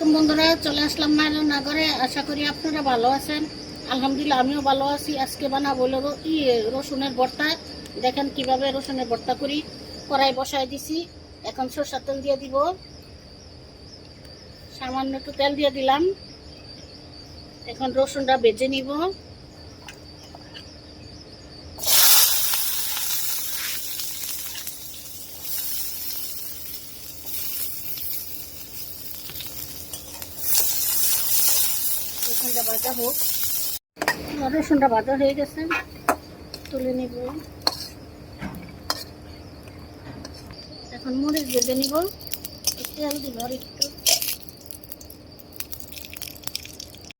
বন্ধুরা, চলে আসলাম মায়ের নাগরে আশা করি আপনারা ভালো আছেন। আলহামদুলিল্লাহ, আমিও ভালো আছি। আজকে বানাবো ই রসুনের ভর্তা। দেখেন কীভাবে রসুনের ভর্তা করি। কড়াই বসায় দিছি। এখন সরষার তেল দিয়ে দিব। সামান্য একটু তেল দিয়ে দিলাম। এখন রসুনটা বেজে নিব। রসুনটা ভাজা হোক। রসুনটা ভাজা হয়ে গেছে। তুলে নিব। এখন মরিচ ভেজে নিব। তেল দিব আর একটু।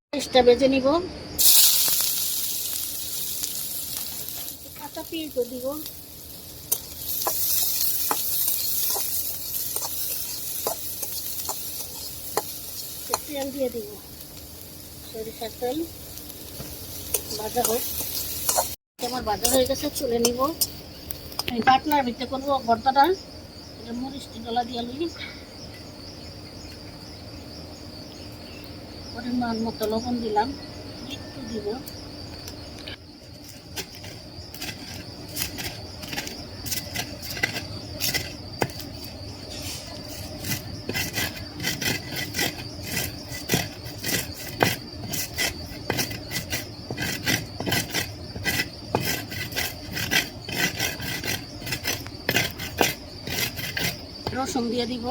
মরিচটা ভেজে নিব। কাঁচা পেঁয়াজও দিব। তেল দিয়ে দিব। সরিষার তেল ভাজা হোক। আমার ভাজা হয়ে গেছে চলে নিব। আমি পাটনার ভিতরে করব ভর্তাটা। এটা মরিচটি ডলা দিয়ে লই। পরিমাণ মতো লবণ দিলাম। একটু দিব। রসুন দিয়ে দিব।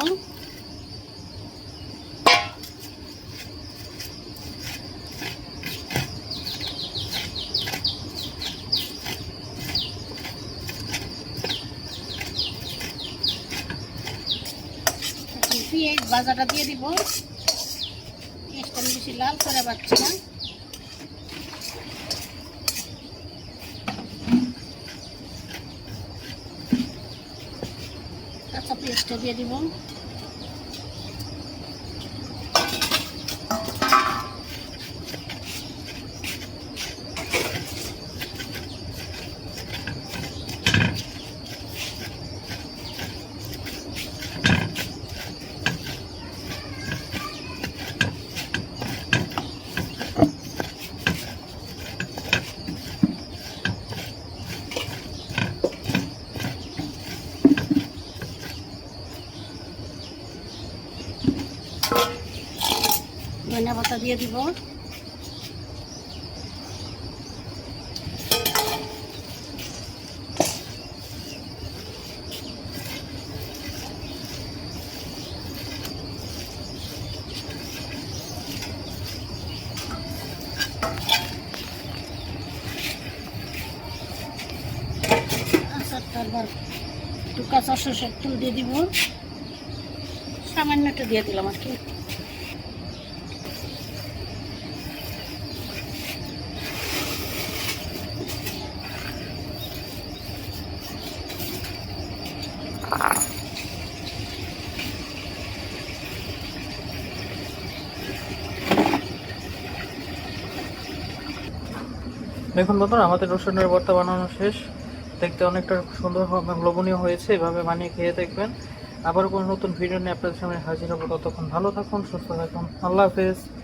পেঁয়াজ ভাজাটা দিয়ে দিব। পেঁয়াজটা আমি বেশি লাল করে পাচ্ছি না। পেঁয়াজটা দিয়ে দিব। ধনিয়া পাতা দিয়ে দিব। তারপর একটু দিয়ে দিব। সামান্য একটু দিয়ে দিলাম আর কি। দেখুন বন্ধুরা, আমাদের রসুনের ভর্তা বানানো শেষ। দেখতে অনেকটা সুন্দর হ- লোভনীয় হয়েছে, এভাবে বানিয়ে খেয়ে দেখবেন। আবার কোনো নতুন ভিডিও নিয়ে আপনাদের সামনে হাজির হব। ততক্ষণ ভালো থাকুন, সুস্থ থাকুন। আল্লাহ হাফেজ।